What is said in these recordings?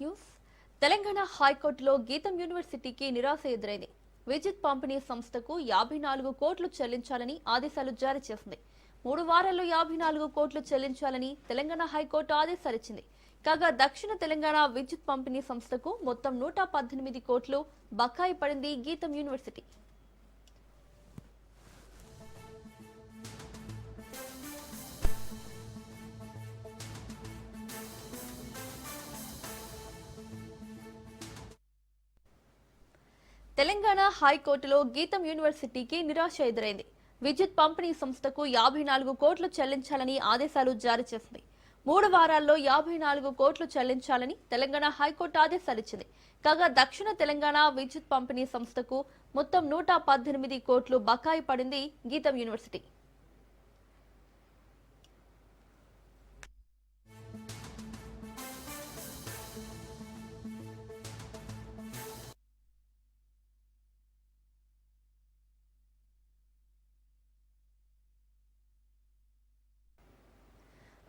News. Telangana హైకోర్టులో గీతం యూనివర్సిటీకి నిరాశ ఎదురైంది. విద్యుత్ పంపిణీ సంస్థకు యాభై నాలుగు కోట్లు చెల్లించాలని ఆదేశాలు జారీ చేసింది. మూడు వారాల్లో యాభై నాలుగు కోట్లు చెల్లించాలని తెలంగాణ హైకోర్టు ఆదేశాలిచ్చింది కాగా దక్షిణ తెలంగాణ విద్యుత్ పంపిణీ సంస్థకు మొత్తం నూట పద్దెనిమిది కోట్లు బకాయి పడింది గీతం యూనివర్సిటీ. తెలంగాణ హైకోర్టులో గీతం యూనివర్సిటీకి నిరాశ ఎదురైంది. విద్యుత్ పంపిణీ సంస్థకు యాభై నాలుగు కోట్లు చెల్లించాలని ఆదేశాలు జారీ చేసింది. మూడు వారాల్లో యాభై నాలుగు కోట్లు చెల్లించాలని తెలంగాణ హైకోర్టు ఆదేశాలిచ్చింది కాగా దక్షిణ తెలంగాణ విద్యుత్ పంపిణీ సంస్థకు మొత్తం నూట పద్దెనిమిది కోట్లు బకాయి పడింది గీతం యూనివర్సిటీ.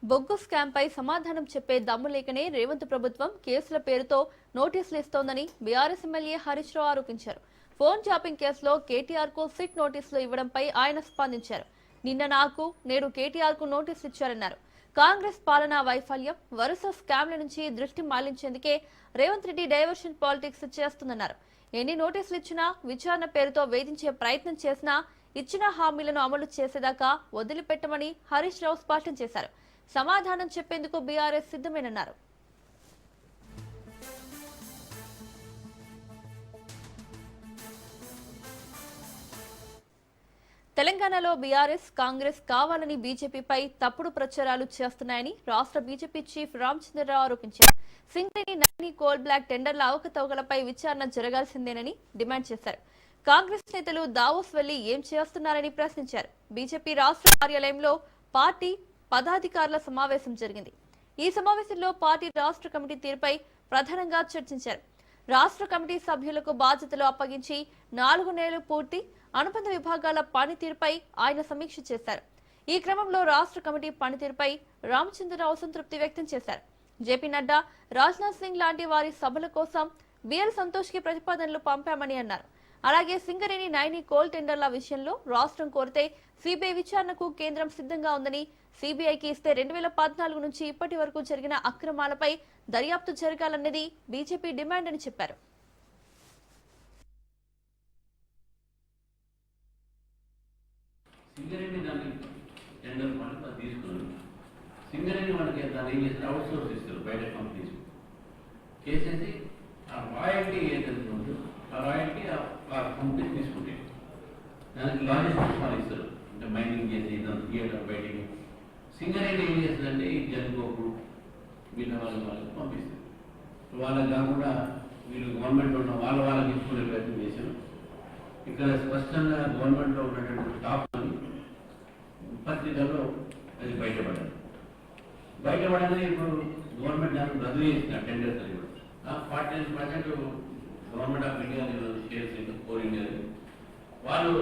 బొగ్గు స్కామ్ పై సమాధానం చెప్పే దమ్ము లేకనే రేవంత్ ప్రభుత్వం కేసుల పేరుతో నోటీసులు ఇస్తోందని బీఆర్ఎస్ ఎమ్మెల్యే హరీష్ రావు ఆరోపించారు. ఫోన్ ట్యాపింగ్ కేసులో కేటీఆర్కు సిట్ నోటీసులు ఇవ్వడంపై ఆయన స్పందించారు. నిన్న నాకు నేడు కేటీఆర్కు నోటీసులు ఇచ్చారన్నారు. కాంగ్రెస్ పాలనా వైఫల్యం వరుస స్కామ్ల నుంచి దృష్టి మళ్ళించేందుకే రేవంత్ రెడ్డి డైవర్షన్ పాలిటిక్స్ చేస్తుందన్నారు. ఎన్ని నోటీసులు ఇచ్చినా విచారణ పేరుతో వేధించే ప్రయత్నం చేసినా ఇచ్చిన హామీలను అమలు చేసేదాకా వదిలిపెట్టమని హరీష్ రావు స్పష్టం చేశారు. సమాధానం చెప్పేందుకు బీఆర్ఎస్ సిద్ధమేనన్నారు. తెలంగాణలో బీఆర్ఎస్ కాంగ్రెస్ కావాలని బీజేపీపై తప్పుడు ప్రచారాలు చేస్తున్నాయని రాష్ట్ర బీజేపీ చీఫ్ రామచంద్రరావు ఆరోపించారు. సింగరేణి నైని కోల్ బ్లాక్ టెండర్ల అవకతవకలపై విచారణ జరగాల్సిందేనని డిమాండ్ చేశారు. కాంగ్రెస్ నేతలు దావోస్ వెళ్ళి ఏం చేస్తున్నారని ప్రశ్నించారు. బీజేపీ రాష్ట్ర కార్యాలయంలో పార్టీ పదాధికారుల సమావేశం జరిగింది. ఈ సమావేశంలో పార్టీ రాష్ట్ర కమిటీ తీరుపై ప్రధానంగా చర్చించారు. రాష్ట్ర కమిటీ సభ్యులకు బాధ్యతలు అప్పగించి నాలుగు నెలలు పూర్తి అనుబంధ విభాగాల పనితీరుపై ఆయన సమీక్ష చేశారు. ఈ క్రమంలో రాష్ట్ర కమిటీ పనితీరుపై రామచంద్రరావు అసంతృప్తి వ్యక్తం చేశారు. జేపీ నడ్డా రాజ్నాథ్ సింగ్ లాంటి వారి సభల కోసం బిఎల్ సంతోష్కి ప్రతిపాదనలు పంపామని అన్నారు. అలాగే సింగరేణి నైని కోల్ టెండర్ల విషయంలో రాష్ట్రం కోరితే సిబిఐ విచారణకు కేంద్రం సిద్ధంగా ఉందని సిబిఐకి ఇస్తే రెండు వేల పద్నాలుగు నుంచి ఇప్పటి వరకు జరిగిన అక్రమాలపై దర్యాప్తు జరగాలన్నది బీజేపీ డిమాండ్ అని చెప్పారు. సింగరేణి దాన్ని టెండర్ మాట అది తీసుకుని సింగరేణి వాళ్ళకి దాన్ని ఏం చేస్తారు అవుట్ సోర్స్ ఇస్తారు బయట కంపెనీస్ చేసేసి ఆ రాయల్టీ ఏదైతే ఉందో ఆ రాయల్టీ ఆ కంపెనీ తీసుకుంటాయి దానికి లాజిక్ వాళ్ళు ఇస్తారు అంటే మైనింగ్ చేసి ఇదంతా థియేటర్ బయటికి. సింగరేట్ ఏం చేస్తుందంటే ఈ జనుకోకు వీళ్ళ వాళ్ళ వాళ్ళకి పంపిస్తారు. వాళ్ళకి కాకుండా వీళ్ళు గవర్నమెంట్లో ఉన్న వాళ్ళ వాళ్ళకి ఇచ్చుకునే ప్రయత్నం చేశారు. ఇక్కడ స్పష్టంగా గవర్నమెంట్లో ఉన్నటువంటి స్టాఫ్ అని పత్రికల్లో అది బయటపడాలి బయటపడగానే ఇప్పుడు గవర్నమెంట్ దాన్ని రద్దు చేసిన టెండర్స్ అది కూడా. Forty nine percent government of India shares for India వాళ్ళు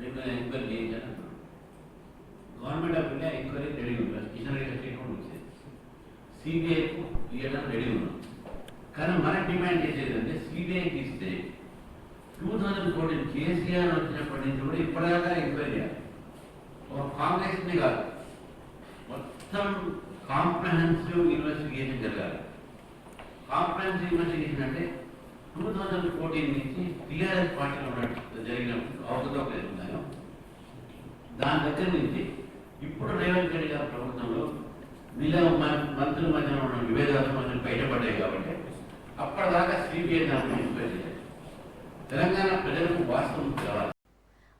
నిన్న ఎంక్వైరీ చేయించారు అంటున్నారు. Government of India enquiry ready ఉన్నారు కిషన్ రెడ్డి స్టేట్మెంట్ వచ్చింది సిబిఐకు ఇవ్వడం రెడీ ఉన్నాం కానీ మనం డిమాండ్ చేసేది అంటే సిబిఐకి ఇస్తే టూ థౌజండ్ ఫోర్టీన్ కేసీఆర్ వచ్చినప్పటి నుంచి కూడా ఇప్పటిదాకా ఎంక్వైరీ చేయాలి ఒక కాంగ్రెస్ని కాదు మొత్తం కాంప్రహెన్సివ్ ఇన్వెస్టిగేషన్ జరగాలి కాంప్రహెన్సివ్ ఇన్వెస్టిగేషన్ అంటే టూ థౌజండ్ ఫోర్టీన్ నుంచి టీఆర్ఎస్ పార్టీలో ఉన్నట్టు జరిగిన అవకతవకలు ఉన్నాయో దాని దగ్గర నుంచి ఇప్పుడు రేవంత్ రెడ్డి గారి ప్రభుత్వంలో వీళ్ళ మంత్రుల మధ్యన ఉన్న విభేదాలు మనం బయటపడ్డాయి కాబట్టి అప్పటిదాకా సిబిఐ దాన్ని తెలంగాణ ప్రజలకు వాస్తవం కావాలి.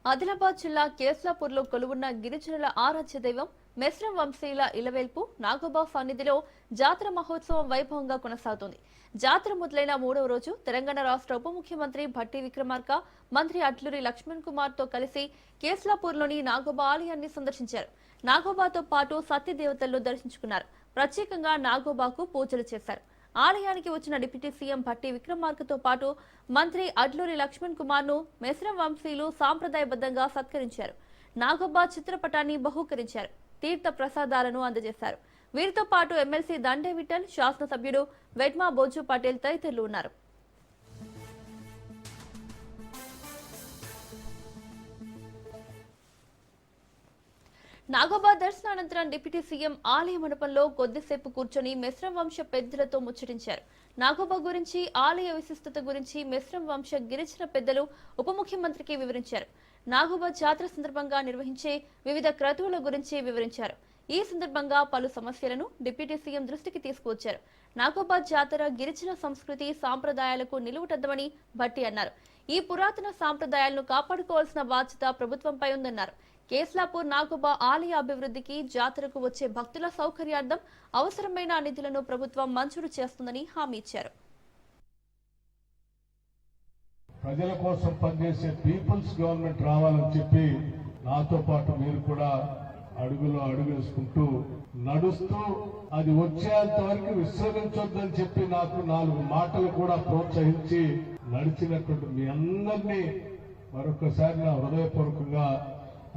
ఆదిలాబాద్ జిల్లా కేస్లాపూర్లో కొలువున్న గిరిజనుల ఆరాధ్య దైవం మెస్రం వంశీయుల ఇలవేల్పు నాగోబా సన్నిధిలో జాతర మహోత్సవం వైభవంగా కొనసాగుతోంది. జాతర మొదలైన మూడవ రోజు తెలంగాణ రాష్ట్ర ఉప ముఖ్యమంత్రి భట్టి విక్రమార్క మంత్రి అట్లూరి లక్ష్మణ్ కుమార్తో కలిసి కేస్లాపూర్లోని నాగోబా ఆలయాన్ని సందర్శించారు. నాగోబాతో పాటు సత్యదేవతలను దర్శించుకున్నారు. ప్రత్యేకంగా నాగోబాకు పూజలు చేశారు. ఆలయానికి వచ్చిన డిప్యూటీ సీఎం భట్టి విక్రమార్కతో పాటు మంత్రి అడ్లూరి లక్ష్మణ్ కుమార్ను మెస్రం వంశీలు సాంప్రదాయబద్ధంగా సత్కరించారు. నాగోబా చిత్రపటాన్ని బహూకరించారు. తీర్థ ప్రసాదాలను అందజేశారు. వీరితో పాటు ఎమ్మెల్సీ దండే విఠల్ శాసనసభ్యుడు వెడ్మా బోజు పటేల్ తదితరులు ఉన్నారు. నాగోబా దర్శనానంతరం డిప్యూటీ సీఎం ఆలయ మండపంలో కొద్దిసేపు కూర్చొని మిశ్రం వంశ పెద్దలతో ముచ్చటించారు. నాగోబా గురించి ఆలయ విశిష్టత గురించి మిశ్రం వంశ గిరిజన పెద్దలు ఉప ముఖ్యమంత్రికి వివరించారు. నాగుబ జాతర సందర్భంగా నిర్వహించే వివిధ క్రతువుల గురించి వివరించారు. ఈ సందర్భంగా పలు సమస్యలను డిప్యూటీ సీఎం దృష్టికి తీసుకువచ్చారు. నాగోబాద్ జాతర గిరిజన సంస్కృతి సాంప్రదాయాలకు నిలువుటద్దమని భట్టి అన్నారు. ఈ పురాతన సాంప్రదాయాలను కాపాడుకోవాల్సిన బాధ్యత ప్రభుత్వంపై ఉందన్నారు. కేస్లాపూర్ నాగోబా ఆలయ అభివృద్ధికి జాతరకు వచ్చే భక్తుల సౌకర్యార్థం అవసరమైన నిధులను ప్రభుత్వం మంజూరు చేస్తుందని హామీ ఇచ్చారు. ప్రజల కోసం పనిచేసే పీపుల్స్ గవర్నమెంట్ రావాలని చెప్పి నాతో పాటు మీరు కూడా అడుగులో అడుగు వేసుకుంటూ నడుస్తూ అది వచ్చేంత వరకు విశ్రమించొద్దని చెప్పి నాకు నాలుగు మాటలు కూడా ప్రోత్సహించి నడిచినటువంటి మీ అందరినీ మరొకసారి నా హృదయపూర్వకంగా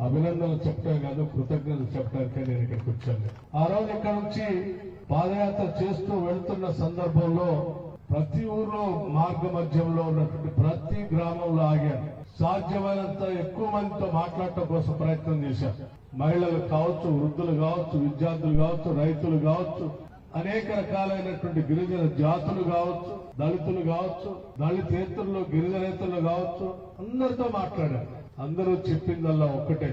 అభినందనలు చెప్పడం కాదు కృతజ్ఞతలు చెప్పడానికే నేను ఇక్కడికి వచ్చాను. ఆ రోజు ఇక్కడ నుంచి పాదయాత్ర చేస్తూ వెళ్తున్న సందర్భంలో ప్రతి ఊర్లో మార్గ మధ్యంలో ఉన్నటువంటి ప్రతి గ్రామంలో ఆగారు. సాధ్యమైనంత ఎక్కువ మందితో మాట్లాడటం కోసం ప్రయత్నం చేశాను మహిళలు కావచ్చు వృద్ధులు కావచ్చు విద్యార్థులు కావచ్చు రైతులు కావచ్చు అనేక రకాలైనటువంటి గిరిజన జాతులు కావచ్చు దళితులు కావచ్చు దళితేతరులు గిరిజనేతరులు కావచ్చు అందరితో మాట్లాడారు. అందరూ చెప్పిందల్లా ఒక్కటే.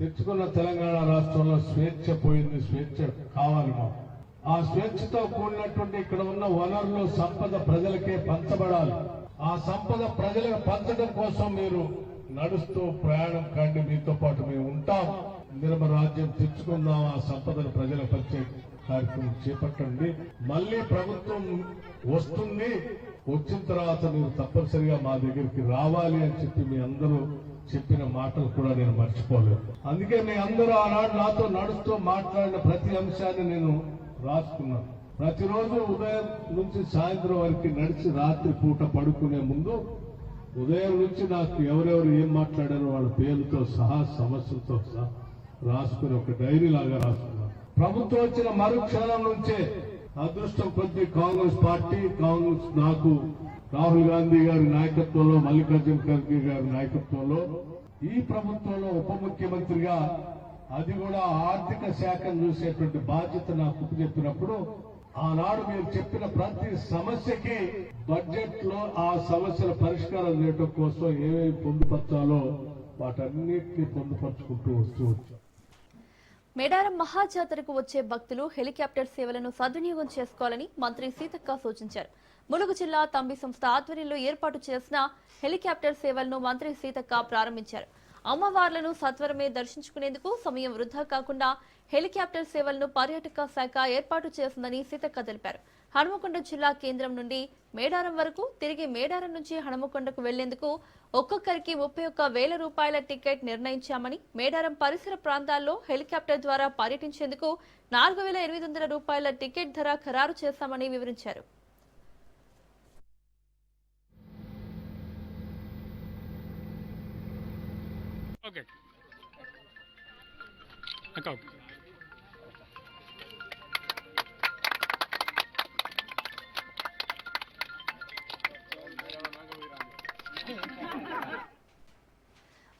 తెచ్చుకున్న తెలంగాణ రాష్ట్రంలో స్వేచ్ఛ పోయింది స్వేచ్ఛ కావాలి మాకు. ఆ స్వేచ్ఛతో కూడినటువంటి ఇక్కడ ఉన్న వనరులు సంపద ప్రజలకే పంచబడాలి. ఆ సంపద ప్రజలకు పంచడం కోసం మీరు నడుస్తూ ప్రయాణం కండి. మీతో పాటు మేము ఉంటాం. నిర్మ రాజ్యం తెచ్చుకుందాం. ఆ సంపదను ప్రజలకు పంచే కార్యక్రమం చేపట్టండి. మళ్ళీ ప్రభుత్వం వస్తుంది. వచ్చిన తర్వాత మీరు తప్పనిసరిగా మా దగ్గరికి రావాలి అని చెప్పి మీ అందరూ చెప్పిన మాటలు కూడా నేను మర్చిపోలేదు అందుకే మీ అందరూ ఆనాడు నాతో నడుస్తూ మాట్లాడిన ప్రతి అంశాన్ని నేను రాసుకున్నాను ప్రతిరోజు ఉదయం నుంచి సాయంత్రం వరకు నడిచి రాత్రి పూట పడుకునే ముందు ఉదయం నుంచి నాకు ఎవరెవరు ఏం మాట్లాడారో వాళ్ళ పేర్లతో సహా సమస్యలతో సహా రాసుకుని ఒక డైరీ లాగా రాసుకున్నాను. ప్రభుత్వం వచ్చిన మరుక్షణం నుంచే అదృష్టం కొద్ది కాంగ్రెస్ పార్టీ కాంగ్రెస్ నాకు రాహుల్ గాంధీ గారి నాయకత్వంలో మల్లికార్జున ఖర్గే గారి నాయకత్వంలో ఈ ప్రభుత్వంలో ఉప ముఖ్యమంత్రిగా అది కూడా ఆర్థిక శాఖను చూసేటువంటి బాధ్యత నాకు చెప్పినప్పుడు ఆనాడు మీరు చెప్పిన ప్రతి సమస్యకి బడ్జెట్లో ఆ సమస్యల పరిష్కారం చేయడం కోసం ఏమేమి పొందుపరచాలో వాటన్నిటిని పొందుపరుచుకుంటూ వస్తూ వచ్చాం. మేడారం మహాజాతరకు వచ్చే భక్తులు హెలికాప్టర్ సేవలను సద్వినియోగం చేసుకోవాలని మంత్రి సీతక్క సూచించారు. ములుగు జిల్లా తంబి సంస్థ ఆధ్వర్యంలో ఏర్పాటు చేసిన హెలికాప్టర్ సేవలను మంత్రి సీతక్క ప్రారంభించారు. అమ్మవార్లను సత్వరమే దర్శించుకునేందుకు సమయం వృధా కాకుండా హెలికాప్టర్ సేవలను పర్యాటక శాఖ ఏర్పాటు చేసిందని సీతక్క తెలిపారు. హనుమకొండ జిల్లా కేంద్రం నుండి మేడారం వరకు తిరిగి మేడారం నుంచి హనుమకొండకు వెళ్ళేందుకు ఒక్కొక్కరికి ముప్పై ఒక్క వేల రూపాయల టికెట్ నిర్ణయించామని మేడారం పరిసర ప్రాంతాల్లో హెలికాప్టర్ ద్వారా పర్యటించేందుకు నాలుగు వేల ఎనిమిది వందల రూపాయల టికెట్ ధర ఖరారు చేశామని వివరించారు. ఓకే. అక్క. ఓకే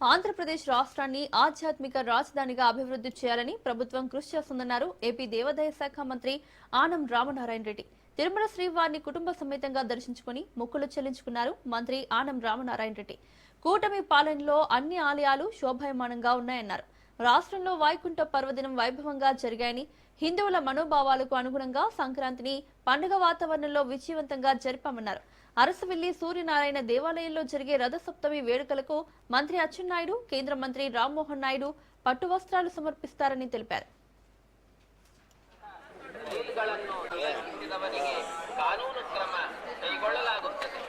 ఆంధ్రప్రదేశ్ రాష్ట్రాన్ని ఆధ్యాత్మిక రాజధానిగా అభివృద్ధి చేయాలని ప్రభుత్వం కృషి చేస్తుందన్నారు ఏపీ దేవాదాయ శాఖ మంత్రి ఆనం రామనారాయణ రెడ్డి. తిరుమల శ్రీవారిని కుటుంబ సమేతంగా దర్శించుకుని మొక్కులు చెల్లించుకున్నారు మంత్రి ఆనం రామనారాయణ రెడ్డి. కూటమి పాలనలో అన్ని ఆలయాలు శోభాయమానంగా ఉన్నాయన్నారు. రాష్ట్రంలో వైకుంఠ పర్వదినం వైభవంగా జరిగాయని హిందువుల మనోభావాలకు అనుగుణంగా సంక్రాంతిని పండుగ వాతావరణంలో విజయవంతంగా జరిపామన్నారు. అరసవెల్లి సూర్యనారాయణ దేవాలయంలో జరిగే రథసప్తమి వేడుకలకు మంత్రి అచ్చెన్నాయుడు కేంద్ర మంత్రి రామ్మోహన్ నాయుడు పట్టు వస్త్రాలు సమర్పిస్తారని తెలిపారు. ಬಿಲ್ಗಳನ್ನು ನಿಯಂತ್ರಿಸಿದವರಿಗೆ ಕಾನೂನು ಕ್ರಮ ಕೈಗೊಳ್ಳಲಾಗುತ್ತದೆ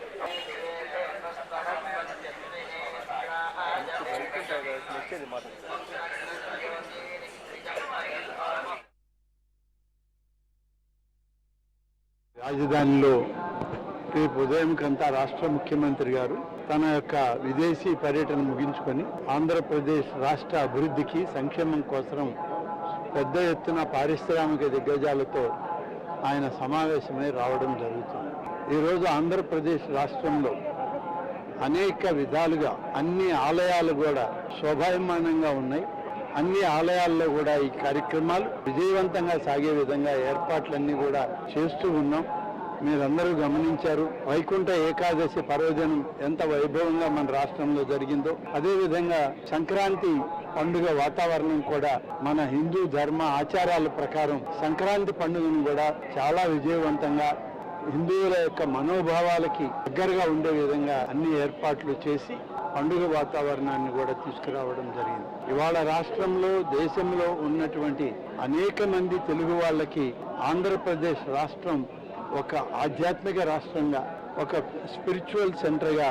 రాజధానిలో రేపు ఉదయంకంతా రాష్ట్ర ముఖ్యమంత్రి గారు తన యొక్క విదేశీ పర్యటన ముగించుకొని ఆంధ్రప్రదేశ్ రాష్ట్ర అభివృద్ధికి సంక్షేమం కోసం పెద్ద ఎత్తున పారిశ్రామిక దిగ్గజాలతో ఆయన సమావేశమై రావడం జరుగుతుంది. ఈరోజు ఆంధ్రప్రదేశ్ రాష్ట్రంలో అనేక విధాలుగా అన్ని ఆలయాలు కూడా శోభాయమానంగా ఉన్నాయి. అన్ని ఆలయాల్లో కూడా ఈ కార్యక్రమాలు విజయవంతంగా సాగే విధంగా ఏర్పాట్లన్నీ కూడా చేస్తూ ఉన్నాం. మీరందరూ గమనించారు వైకుంఠ ఏకాదశి పర్వదినం ఎంత వైభవంగా మన రాష్ట్రంలో జరిగిందో. అదేవిధంగా సంక్రాంతి పండుగ వాతావరణం కూడా మన హిందూ ధర్మ ఆచారాల ప్రకారం సంక్రాంతి పండుగను కూడా చాలా విజయవంతంగా హిందువుల యొక్క మనోభావాలకి దగ్గరగా ఉండే విధంగా అన్ని ఏర్పాట్లు చేసి పండుగ వాతావరణాన్ని కూడా తీసుకురావడం జరిగింది. ఇవాళ రాష్ట్రంలో దేశంలో ఉన్నటువంటి అనేక మంది తెలుగు వాళ్ళకి ఆంధ్రప్రదేశ్ రాష్ట్రం ఒక ఆధ్యాత్మిక రాష్ట్రంగా ఒక స్పిరిచువల్ సెంటర్గా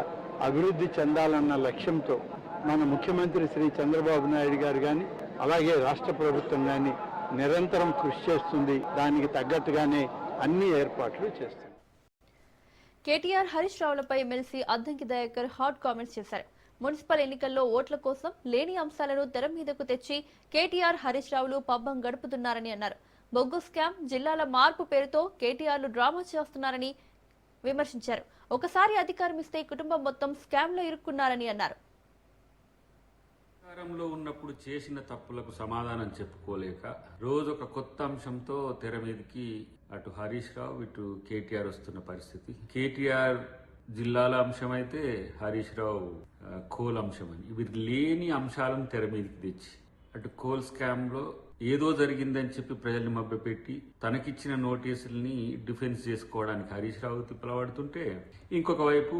అభివృద్ధి చెందాలన్న లక్ష్యంతో మన ముఖ్యమంత్రి శ్రీ చంద్రబాబు నాయుడు గారు కానీ అలాగే రాష్ట్ర ప్రభుత్వం కానీ నిరంతరం కృషి చేస్తుంది. దానికి తగ్గట్టుగానే అన్ని ఏర్పాట్లు చేస్తుంది KTR Harish రావులపై MLC Addanki Dayakar hot comments చేశారు. మున్సిపల్ ఎన్నికల్లో ఓట్ల కోసం లేని అంశాలను తెర మీదకు తెచ్చి కేటీఆర్ హరీష్ రావులు పబ్బం గడుపుతున్నారని అన్నారు. బొగ్గు స్కామ్ జిల్లాల మార్పు పేరుతో కేటీఆర్లు డ్రామా చేస్తున్నారని విమర్శించారు. ఒకసారి అధికారం ఇస్తే కుటుంబం మొత్తం స్కామ్లో ఇరుక్కున్నారని అన్నారు. అధికారంలో ఉన్నప్పుడు చేసిన తప్పులకు సమాధానం చెప్పుకోలేక రోజు ఒక కొత్త అంశంతో తెర మీదకి అటు హరీష్ రావు ఇటు కేటీఆర్ వస్తున్న పరిస్థితి. కేటీఆర్ జిల్లాల అంశం అయితే హరీష్ రావు కోల్ అంశం అని ఇవి లేని అంశాలను తెర మీదకి తెచ్చి అటు కోల్ స్కామ్లో ఏదో జరిగిందని చెప్పి ప్రజల్ని మభ్యపెట్టి తనకిచ్చిన నోటీసుల్ని డిఫెన్స్ చేసుకోవడానికి హరీష్ రావు తిప్పలబడుతుంటే ఇంకొక వైపు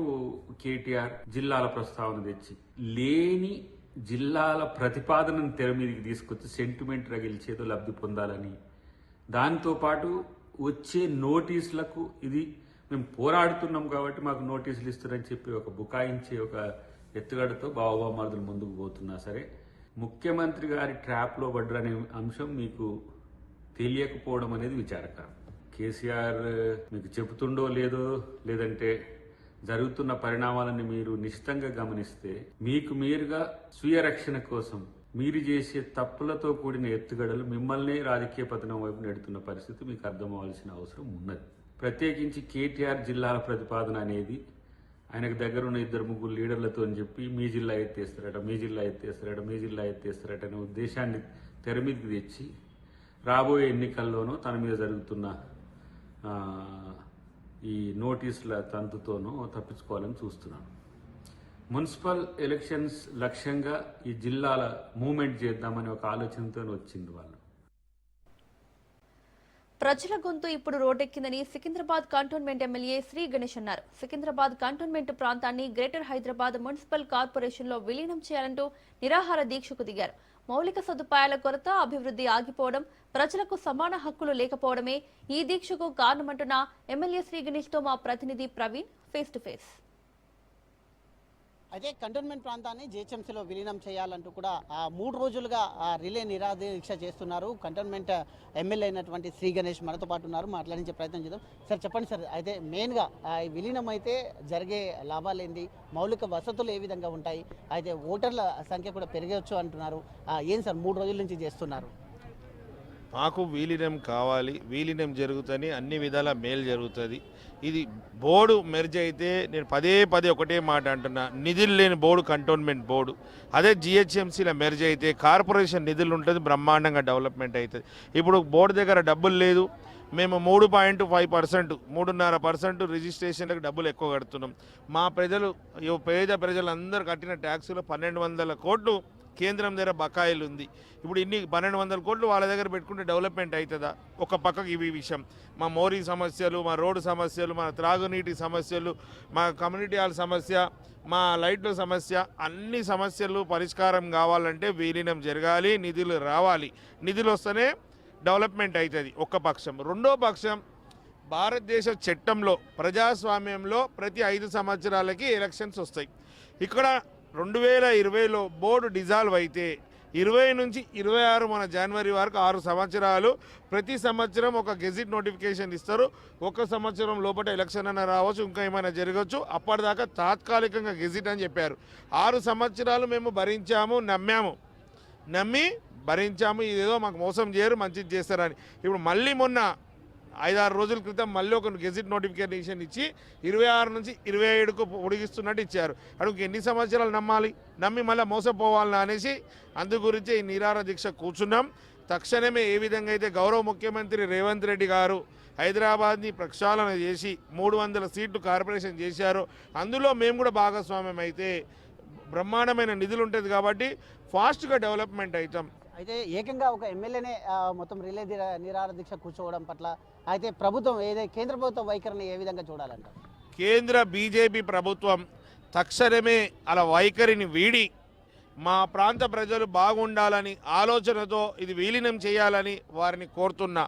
కేటీఆర్ జిల్లాల ప్రస్తావన తెచ్చి లేని జిల్లాల ప్రతిపాదనను తెర మీదకి తీసుకొచ్చి సెంటిమెంట్ రగిల్చేదో లబ్ధి పొందాలని. దాంతోపాటు వచ్చే నోటీసులకు ఇది మేము పోరాడుతున్నాం కాబట్టి మాకు నోటీసులు ఇస్తారని చెప్పి ఒక బుకాయించే ఒక ఎత్తుగడతో బావబామార్దులు ముందుకు పోతున్నా సరే ముఖ్యమంత్రి గారి ట్రాప్లో పడ్డరనే అంశం మీకు తెలియకపోవడం అనేది విచారకరం. కేసీఆర్ మీకు చెబుతుండో లేదో లేదంటే జరుగుతున్న పరిణామాలను మీరు నిశ్చితంగా గమనిస్తే మీకు మీరుగా స్వీయ రక్షణ కోసం మీరు చేసే తప్పులతో కూడిన ఎత్తుగడలు మిమ్మల్ని రాజకీయ పతనం వైపు నెడుతున్న పరిస్థితి మీకు అర్థం అవ్వాల్సిన అవసరం ఉన్నది. ప్రత్యేకించి కేటీఆర్ జిల్లాల ప్రతిపాదన అనేది ఆయనకు దగ్గర ఉన్న ఇద్దరు ముగ్గురు లీడర్లతో అని చెప్పి మీ జిల్లా ఎత్తేస్తారట మీ జిల్లా ఎత్తేస్తారట మీ జిల్లా ఎత్తేస్తారట అనే ఉద్దేశాన్ని తెర మీదకి తెచ్చి రాబోయే ఎన్నికల్లోనూ తన మీద జరుగుతున్న ఈ నోటీసుల తంతుతోనూ తప్పించుకోవాలని చూస్తున్నాను. మున్సిపల్ ఎలక్షన్స్ లక్ష్యంగా ఈ జిల్లాల మూమెంట్ చేద్దామని ఒక ఆలోచనతో వచ్చింది వాళ్ళు. ప్రజల గొంతు ఇప్పుడు రోడ్డెక్కిందని సికింద్రాబాద్ కంటోన్మెంట్ ఎమ్మెల్యే శ్రీ గణేష్ అన్నారు. సికింద్రాబాద్ కంటోన్మెంట్ ప్రాంతాన్ని గ్రేటర్ హైదరాబాద్ మున్సిపల్ కార్పొరేషన్లో విలీనం చేయాలంటూ నిరాహార దీక్షకు దిగారు. మౌలిక సదుపాయాల కొరత అభివృద్ధి ఆగిపోవడం ప్రజలకు సమాన హక్కులు లేకపోవడమే ఈ దీక్షకు కారణమంటున్న ఎమ్మెల్యే శ్రీ గణేష్తో మా ప్రతినిధి ప్రవీణ్ ఫేస్ టు ఫేస్ అయితే కంటోన్మెంట్ ప్రాంతాన్ని జిహెచ్ఎంసీలో విలీనం చేయాలంటూ కూడా ఆ మూడు రోజులుగా ఆ రిలే నిరాదీక్ష చేస్తున్నారు. కంటోన్మెంట్ ఎమ్మెల్యే అయినటువంటి శ్రీ గణేష్ మనతో పాటు ఉన్నారు. మాట్లాడించే ప్రయత్నం చేద్దాం. సార్ చెప్పండి సార్. అయితే మెయిన్గా విలీనం అయితే జరిగే లాభాలు ఏంది మౌలిక వసతులు ఏ విధంగా ఉంటాయి? అయితే ఓటర్ల సంఖ్య కూడా పెరగవచ్చు అంటున్నారు. ఏం సార్ మూడు రోజుల నుంచి చేస్తున్నారు? మాకు వీలినం కావాలి వీలినం జరుగుతుంది అన్ని విధాల మేలు జరుగుతుంది. ఇది బోర్డు మెర్జ్ అయితే నేను పదే పదే ఒకటే మాట అంటున్నా నిధులు లేని బోర్డు కంటోన్మెంట్ బోర్డు. అదే జిహెచ్ఎంసీలో మెర్జ్ అయితే కార్పొరేషన్ నిధులు ఉంటుంది బ్రహ్మాండంగా డెవలప్మెంట్ అవుతుంది ఇప్పుడు బోర్డు దగ్గర డబ్బులు లేదు మేము మూడు పాయింట్ ఫైవ్ పర్సెంట్ మూడున్నర పర్సెంట్ రిజిస్ట్రేషన్లకు డబ్బులు ఎక్కువ కడుతున్నాం. మా ప్రజలు పేద ప్రజలందరూ కట్టిన ట్యాక్సులు పన్నెండు వందల కోట్లు కేంద్రం దగ్గర బకాయిలు ఉంది. ఇప్పుడు ఇన్ని పన్నెండు వందల కోట్లు వాళ్ళ దగ్గర పెట్టుకుంటే డెవలప్మెంట్ అవుతుందా ఒక పక్కకి ఇవి విషయం. మా మోరీ సమస్యలు మా రోడ్డు సమస్యలు మా త్రాగునీటి సమస్యలు మా కమ్యూనిటీ హాల్ సమస్య మా లైట్ల సమస్య అన్ని సమస్యలు పరిష్కారం కావాలంటే విలీనం జరగాలి నిధులు రావాలి. నిధులు వస్తేనే డెవలప్మెంట్ అవుతుంది ఒక్క పక్షం. రెండో పక్షం భారతదేశ చట్టంలో ప్రజాస్వామ్యంలో ప్రతి ఐదు సంవత్సరాలకి ఎలక్షన్స్ వస్తాయి. ఇక్కడ రెండు వేల ఇరవైలో బోర్డు డిజాల్వ్ అయితే ఇరవై నుంచి ఇరవై ఆరు మన జనవరి వరకు ఆరు సంవత్సరాలు ప్రతి సంవత్సరం ఒక గెజిట్ నోటిఫికేషన్ ఇస్తారు. ఒక సంవత్సరం లోపల ఎలక్షన్ అన్న రావచ్చు ఇంకా ఏమైనా జరగచ్చు అప్పటిదాకా తాత్కాలికంగా గెజిట్ అని చెప్పారు. ఆరు సంవత్సరాలు మేము భరించాము నమ్మాము. నమ్మి భరించాము. ఇదేదో మాకు మోసం చేయరు మంచిది చేస్తారని. ఇప్పుడు మళ్ళీ మొన్న ఐదారు రోజుల క్రితం మళ్ళీ ఒక గెజిట్ నోటిఫికేషన్ ఇచ్చి ఇరవై ఆరు నుంచి ఇరవై ఏడుకు పొడిగిస్తున్నట్టు ఇచ్చారు. అడుగు ఎన్ని సంవత్సరాలు నమ్మాలి? నమ్మి మళ్ళీ మోసపోవాలని అనేసి అందు గురించి ఈ నిరార దీక్ష కూర్చున్నాం. తక్షణమే ఏ విధంగా అయితే గౌరవ ముఖ్యమంత్రి రేవంత్ రెడ్డి గారు హైదరాబాద్ని ప్రక్షాళన చేసి మూడు వందల సీట్లు కార్పొరేషన్ చేశారు అందులో మేము కూడా భాగస్వామ్యం అయితే బ్రహ్మాండమైన నిధులు ఉంటుంది కాబట్టి ఫాస్ట్గా డెవలప్మెంట్ అవుతాం అయితే ఏకంగా ఒక ఎమ్మెల్యేనే మొత్తం రిలే నిరాహార దీక్ష కూర్చోవడం పట్ల అయితే ప్రభుత్వం ఏదైతే కేంద్ర ప్రభుత్వ వైఖరిని ఏ విధంగా చూడాలంటారు? కేంద్ర బీజేపీ ప్రభుత్వం తక్షణమే అలా వైఖరిని వీడి మా ప్రాంత ప్రజలు బాగుండాలని ఆలోచనతో ఇది విలీనం చేయాలని వారిని కోరుతున్నా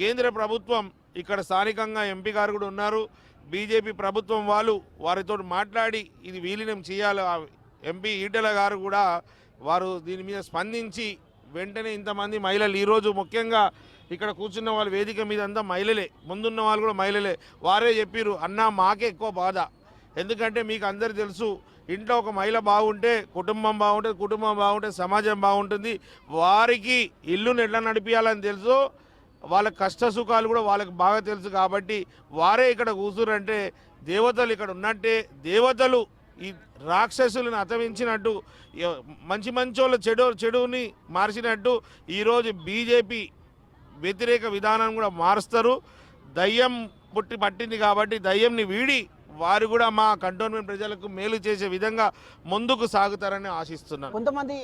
కేంద్ర ప్రభుత్వం ఇక్కడ స్థానికంగా ఎంపీ గారు కూడా ఉన్నారు. బీజేపీ ప్రభుత్వం వాళ్ళు వారితో మాట్లాడి ఇది విలీనం చేయాలి. ఎంపీ ఈటెల గారు కూడా వారు దీని మీద స్పందించి వెంటనే ఇంతమంది మహిళలు ఈరోజు ముఖ్యంగా ఇక్కడ కూర్చున్న వాళ్ళ వేదిక మీద అంతా మహిళలే. ముందున్న వాళ్ళు కూడా మహిళలే. వారే చెప్పిర్రు అన్న మాకే ఎక్కువ బాధ. ఎందుకంటే మీకు అందరు తెలుసు ఇంట్లో ఒక మహిళ బాగుంటే కుటుంబం బాగుంటుంది కుటుంబం బాగుంటే సమాజం బాగుంటుంది. వారికి ఇల్లును ఎట్లా నడిపించాలని తెలుసు వాళ్ళ కష్ట సుఖాలు కూడా వాళ్ళకి బాగా తెలుసు కాబట్టి వారే ఇక్కడ కూర్చురంటే దేవతలు ఇక్కడ ఉన్నట్టే దేవతలు ఈ రాక్షసులను అతమించినట్టు మంచి మంచోళ్ళ చెడు చెడుని మార్చినట్టు ఈరోజు బీజేపీ వ్యతిరేక విధానం కూడా మారుస్తారు. దయ్యం పుట్టి పట్టింది కాబట్టి దయ్యంని వీడి వారు కూడా మా కంటోన్మెంట్ ప్రజలకు మేలు చేసే విధంగా ముందుకు సాగుతారని ఆశిస్తున్నాను. కొంతమంది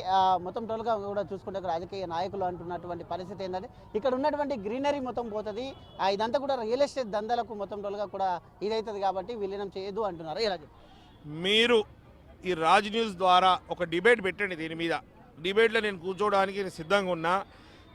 మొత్తం టోల్గా కూడా చూసుకుంటే రాజకీయ నాయకులు అంటున్నటువంటి పరిస్థితి ఏంటంటే ఇక్కడ ఉన్నటువంటి గ్రీనరీ మొత్తం పోతుంది. ఇదంతా కూడా రియల్ ఎస్టేట్ దందాలకు మొత్తం టోల్గా కూడా ఇదవుతుంది కాబట్టి విలీనం చేయదు అంటున్నారు. ఇలా మీరు ఈ రాజ్ న్యూస్ ద్వారా ఒక డిబేట్ పెట్టండి దీని మీద. డిబేట్లో నేను కూర్చోవడానికి నేను సిద్ధంగా ఉన్నా.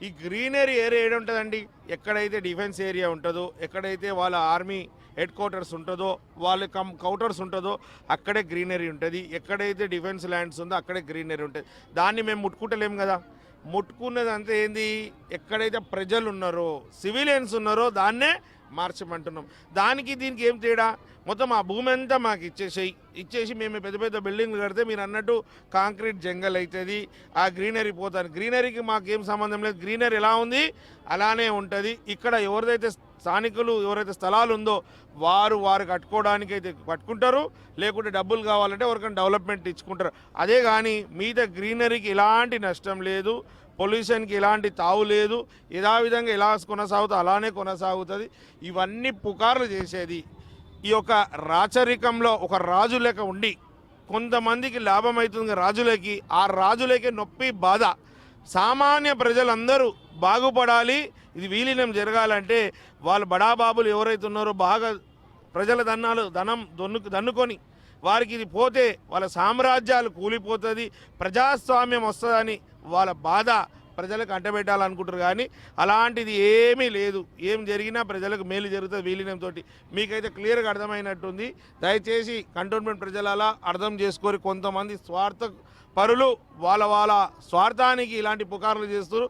ఈ గ్రీనరీ ఏరియా ఏడు ఉంటుందండి? ఎక్కడైతే డిఫెన్స్ ఏరియా ఉంటుందో ఎక్కడైతే వాళ్ళ ఆర్మీ హెడ్ క్వార్టర్స్ ఉంటుందో వాళ్ళ కమ్ కౌంటర్స్ ఉంటుందో అక్కడే గ్రీనరీ ఉంటుంది. ఎక్కడైతే డిఫెన్స్ ల్యాండ్స్ ఉందో అక్కడే గ్రీనరీ ఉంటుంది. దాన్ని మేము ముట్టుకుంటలేం కదా? ముట్టుకున్నది అంతా ఏంది? ఎక్కడైతే ప్రజలు ఉన్నారో సివిలియన్స్ ఉన్నారో దాన్నే మార్చమంటున్నాం. దానికి దీనికి ఏం తేడా? మొత్తం ఆ భూమి అంతా మాకు ఇచ్చేసేయి. ఇచ్చేసి మేము పెద్ద పెద్ద బిల్డింగ్లు కడితే మీరు అన్నట్టు కాంక్రీట్ జంగల్ అవుతుంది ఆ గ్రీనరీ పోతాను గ్రీనరీకి మాకు ఏం సంబంధం లేదు. గ్రీనరీ ఎలా ఉంది? అలానే ఉంటుంది. ఇక్కడ ఎవరిదైతే స్థానికులు ఎవరైతే స్థలాలు ఉందో వారు వారు కట్టుకోవడానికి అయితే కట్టుకుంటారు. లేకుంటే డబ్బులు కావాలంటే ఎవరికైనా డెవలప్మెంట్ ఇచ్చుకుంటారు. అదే కానీ మీద గ్రీనరీకి ఎలాంటి నష్టం లేదు. పొల్యూషన్కి ఎలాంటి తావు లేదు. యథావిధంగా ఎలా కొనసాగుతుందో అలానే కొనసాగుతుంది. ఇవన్నీ పుకార్లు చేసేది ఈ యొక్క రాచరికంలో ఒక రాజు లెక్క ఉండి కొంతమందికి లాభం అవుతుంది రాజులకి ఆ రాజులకి నొప్పి బాధ. సామాన్య ప్రజలందరూ బాగుపడాలి ఇది విలీనం జరగాలంటే వాళ్ళు బడాబాబులు ఎవరైతే ఉన్నారో బాగా ప్రజల దన్నాలు ధనం దొన్ను దన్నుకొని వారికి ఇది పోతే వాళ్ళ సామ్రాజ్యాలు కూలిపోతుంది ప్రజాస్వామ్యం వస్తుందని వాళ్ళ బాధ ప్రజలకు అంటబెట్టాలనుకుంటారు కానీ అలాంటిది ఏమీ లేదు. ఏం జరిగినా ప్రజలకు మేలు జరుగుతుంది విలీనంతో మీకైతే క్లియర్గా అర్థమైనట్టుంది. దయచేసి కంటోన్మెంట్ ప్రజలలా అర్థం చేసుకొని కొంతమంది స్వార్థ పరులు వాళ్ళ వాళ్ళ స్వార్థానికి ఇలాంటి పుకార్లు చేస్తారు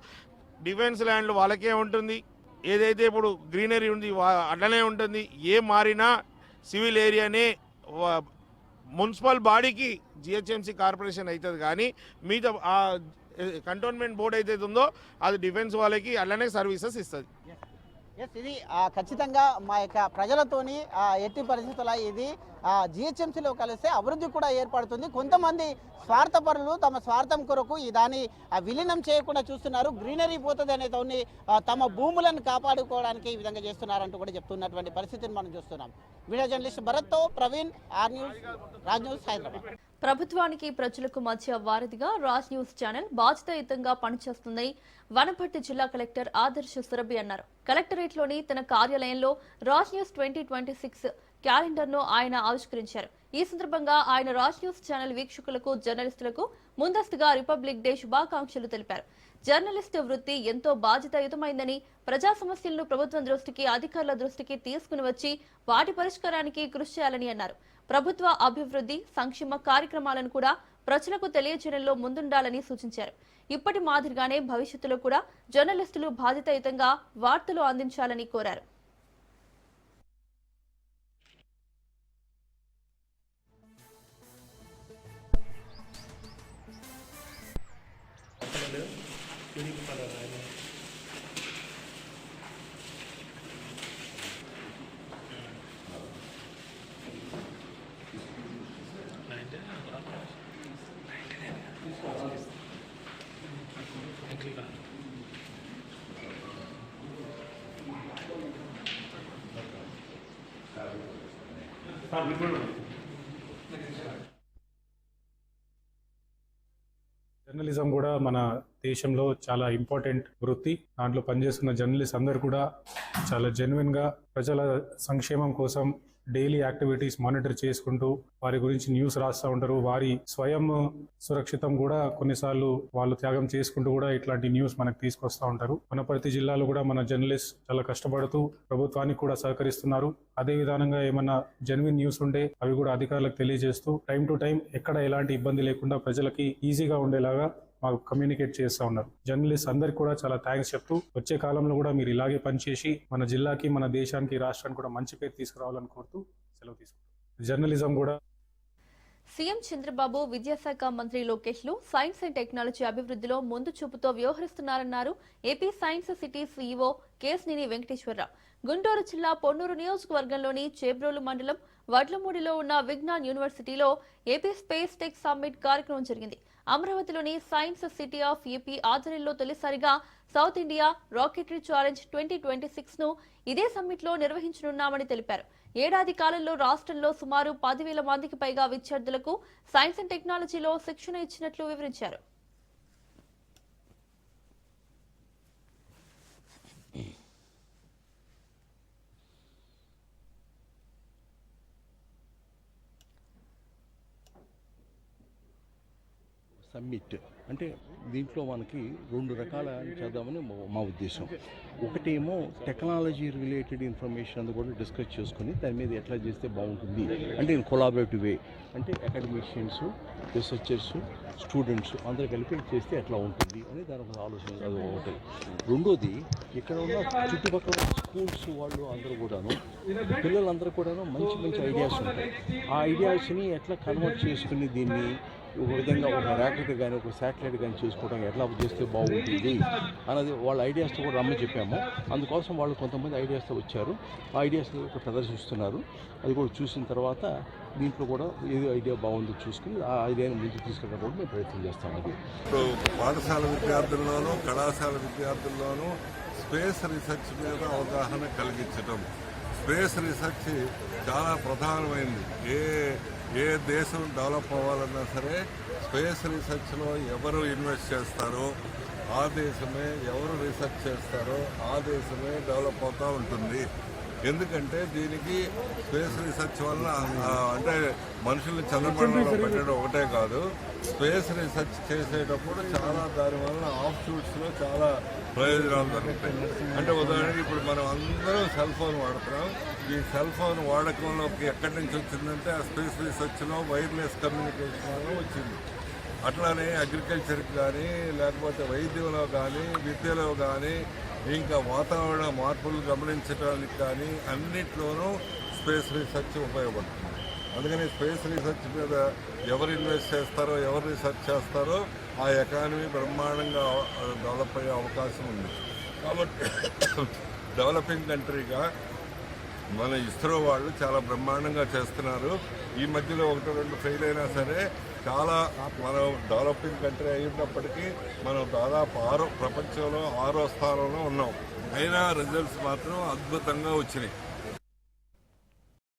డిఫెన్స్ ల్యాండ్లు వాళ్ళకే ఉంటుంది. ఏదైతే ఇప్పుడు గ్రీనరీ ఉంది వా- అట్లనే ఉంటుంది. ఏ మారినా సివిల్ ఏరియానే మున్సిపల్ బాడీకి జిహెచ్ఎంసీ కార్పొరేషన్ అవుతుంది కానీ మిగతా ఆ కంటోన్మెంట్ బోర్డు ఏదైతే ఉందో అది డిఫెన్స్ వాళ్ళకి అలానే సర్వీసెస్ ఇస్తుంది. ఎస్ ఇది ఖచ్చితంగా మా యొక్క ప్రజలతోని ఎట్టి పరిస్థితుల ఇది జిహెచ్ఎంసీలో కలిస్తే అభివృద్ధి కూడా ఏర్పడుతుంది. కొంతమంది స్వార్థపరులు తమ స్వార్థం కొరకు ఈ దాన్ని ఆ, విలీనం చేయకుండా చూస్తున్నారు. గ్రీనరీ పోతుంది అనే తోని తమ భూములను కాపాడుకోవడానికి ఈ విధంగా చేస్తున్నారంటూ కూడా చెప్తున్నటువంటి పరిస్థితిని మనం చూస్తున్నాం. Video journalist భరత్తో Praveen R news Raj news Hyderabad. ప్రభుత్వానికి ప్రజలకు మధ్య వారధిగా రాజ్ న్యూస్ ఛానల్ బాధ్యతాయుతంగా పనిచేస్తుందని వనపర్తి జిల్లా కలెక్టర్ ఆదర్శ సురభి అన్నారు. కలెక్టరేట్లోని తన కార్యాలయంలో Raj news twenty twenty six క్యాలెండర్ను ఆయన ఆవిష్కరించారు. ఈ సందర్భంగా ఆయన రాజ్ న్యూస్ ఛానల్ వీక్షకులకు జర్నలిస్టులకు ముందస్తుగా రిపబ్లిక్ డే శుభాకాంక్షలు తెలిపారు. జర్నలిస్టు వృత్తి ఎంతో బాధ్యతాయుతమైందని ప్రజా సమస్యలను ప్రభుత్వం దృష్టికి అధికారుల దృష్టికి తీసుకుని వచ్చి వాటి పరిష్కారానికి కృషి చేయాలని అన్నారు. ప్రభుత్వ అభివృద్ధి సంక్షేమ కార్యక్రమాలను కూడా ప్రజలకు తెలియజేయడంలో ముందుండాలని సూచించారు. ఇప్పటి మాదిరిగానే భవిష్యత్తులో కూడా జర్నలిస్టులు బాధ్యతాయుతంగా వార్తలు అందించాలని కోరారు. జర్నలిజం కూడా మన దేశంలో చాలా ఇంపార్టెంట్ వృత్తి. దాంట్లో పనిచేస్తున్న జర్నలిస్ట్ అందరు కూడా చాలా జెన్యున్గా ప్రజల సంక్షేమం కోసం డైలీ యాక్టివిటీస్ మానిటర్ చేసుకుంటూ వారి గురించి న్యూస్ రాస్తూ ఉంటారు. వారి స్వయం సురక్షితం కూడా కొన్నిసార్లు వాళ్ళు త్యాగం చేసుకుంటూ కూడా ఇట్లాంటి న్యూస్ మనకు తీసుకొస్తూ ఉంటారు. వనపర్తి జిల్లాలో కూడా మన జర్నలిస్ట్ చాలా కష్టపడుతూ ప్రభుత్వానికి కూడా సహకరిస్తున్నారు. అదే విధానంగా ఏమన్నా జెన్యున్ న్యూస్ ఉంటే అవి కూడా అధికారులకు తెలియజేస్తూ టైం టు టైం ఎక్కడ ఎలాంటి ఇబ్బంది లేకుండా ప్రజలకి ఈజీగా ఉండేలాగా మాకు కమ్యూనికేట్ చేస్తూ ఉన్నారు. జర్నలిస్ట్ అందరికి కూడా చాలా థ్యాంక్స్ చెప్తూ వచ్చే కాలంలో కూడా మీరు ఇలాగే పనిచేసి మన జిల్లాకి మన దేశానికి రాష్ట్రానికి కూడా మంచి పేరు తీసుకురావాలని కోరుతూ సెలవు తీసుకుంటాం జర్నలిజం కూడా సీఎం చంద్రబాబు విద్యాశాఖ మంత్రి లోకేష్లు సైన్స్ అండ్ టెక్నాలజీ అభివృద్ధిలో ముందు చూపుతో వ్యవహరిస్తున్నారన్నారు AP science city CEO Kesineni Venkateswara Rao Guntur జిల్లా పొన్నూరు నియోజకవర్గంలోని చేబ్రోలు మండలం వడ్లమూడిలో ఉన్న విజ్ఞాన్ యూనివర్సిటీలో ఏపీ స్పేస్ టెక్ సమ్మిట్ కార్యక్రమం జరిగింది. అమరావతిలోని సైన్స్ సిటీ ఆఫ్ ఏపీ ఆధ్వర్యంలో తొలిసారిగా south India rocketry challenge twenty twenty సిక్స్ను ఇదే సమ్మిట్లో నిర్వహించనున్నామని తెలిపారు. ఏడాది కాలంలో రాష్ట్రంలో సుమారు పదివేల మందికి పైగా విద్యార్థులకు సైన్స్ అండ్ టెక్నాలజీలో శిక్షణ ఇచ్చినట్లు వివరించారు. సమ్మిట్ అంటే దీంట్లో మనకి రెండు రకాల చేద్దామని మా- మా ఉద్దేశం. ఒకటేమో టెక్నాలజీ రిలేటెడ్ ఇన్ఫర్మేషన్ అది కూడా డిస్కస్ చేసుకుని దాని మీద ఎట్లా చేస్తే బాగుంటుంది. అంటే ఇన్ కొలాబరేటివ్ వే అంటే అకాడమిషియన్స్ రీసెర్చర్స్ స్టూడెంట్స్ అందరూ కలిపి చేస్తే ఎట్లా ఉంటుంది అని దాని ఒక ఆలోచన అది ఒకటి. రెండోది ఇక్కడ ఉన్న చుట్టుపక్కల స్కూల్స్ వాళ్ళు అందరూ కూడాను పిల్లలందరూ కూడాను మంచి మంచి ఐడియాస్ ఉంటాయి. ఆ ఐడియాస్ని ఎట్లా కన్వర్ట్ చేసుకుని దీన్ని ఒక విధంగా ఒక ర్యాకెట్ కానీ ఒక శాటిలైట్ కానీ చేసుకోవడం ఎట్లా చేస్తే బాగుంటుంది అన్నది వాళ్ళ ఐడియాస్తో కూడా రమ్మని చెప్పాము. అందుకోసం వాళ్ళు కొంతమంది ఐడియాస్తో వచ్చారు. ఆ ఐడియాస్ ఒక ప్రదర్శిస్తున్నారు. అది కూడా చూసిన తర్వాత దీంట్లో కూడా ఏది ఐడియా బాగుందో చూసుకుని ఆ ఐడియాని ముందుకు తీసుకెళ్ళడం కూడా మేము ప్రయత్నం చేస్తాం అది. ఇప్పుడు పాఠశాల విద్యార్థుల్లోనూ కళాశాల విద్యార్థుల్లోనూ స్పేస్ రీసెర్చ్ మీద అవగాహన కలిగించడం స్పేస్ రీసెర్చ్ చాలా ప్రధానమైంది. ఏ ఏ దేశం డెవలప్ అవ్వాలన్నా సరే స్పేస్ రీసెర్చ్లో ఎవరు ఇన్వెస్ట్ చేస్తారో ఆ దేశమే ఎవరు రీసెర్చ్ చేస్తారో ఆ దేశమే డెవలప్ అవుతూ ఉంటుంది. ఎందుకంటే దీనికి స్పేస్ రీసెర్చ్ వల్ల అంటే మనుషుల్ని చంద్రమండలంలో పెట్టడం ఒకటే కాదు. స్పేస్ రీసెర్చ్ చేసేటప్పుడు చాలా దానివల్ల ఆఫ్ షూట్స్లో చాలా ప్రయోజనాలు దొరుకుతాయి. అంటే ఉదాహరణకి ఇప్పుడు మనం అందరం సెల్ ఫోన్ వాడుతున్నాం. ఈ సెల్ ఫోన్ వాడకంలోకి ఎక్కడి నుంచి వచ్చిందంటే ఆ స్పేస్ రీసెర్చ్లో వైర్లెస్ కమ్యూనికేషన్లో వచ్చింది. అట్లానే అగ్రికల్చర్కి కానీ లేకపోతే వైద్యంలో కానీ విద్యలో కానీ ఇంకా వాతావరణ మార్పులు గమనించడానికి కానీ అన్నిట్లోనూ స్పేస్ రీసెర్చ్ ఉపయోగపడుతుంది. అందుకని స్పేస్ రీసెర్చ్ మీద ఎవరు ఇన్వెస్ట్ చేస్తారో ఎవరు రీసెర్చ్ చేస్తారో ఆ ఎకానమీ బ్రహ్మాండంగా డెవలప్ అయ్యే అవకాశం ఉంది. కాబట్టి డెవలపింగ్ కంట్రీగా మన ఇస్రో వాళ్ళు చాలా బ్రహ్మాండంగా చేస్తున్నారు. ఈ మధ్యలో ఒకటి రెండు ఫెయిల్ అయినా సరే చాలా మనం డెవలపింగ్ కంట్రీ అయినప్పటికీ మనం దాదాపు ఆరో ప్రపంచంలో ఆరో స్థానంలో ఉన్నాం. అయినా రిజల్ట్స్ మాత్రం అద్భుతంగా వచ్చినాయి.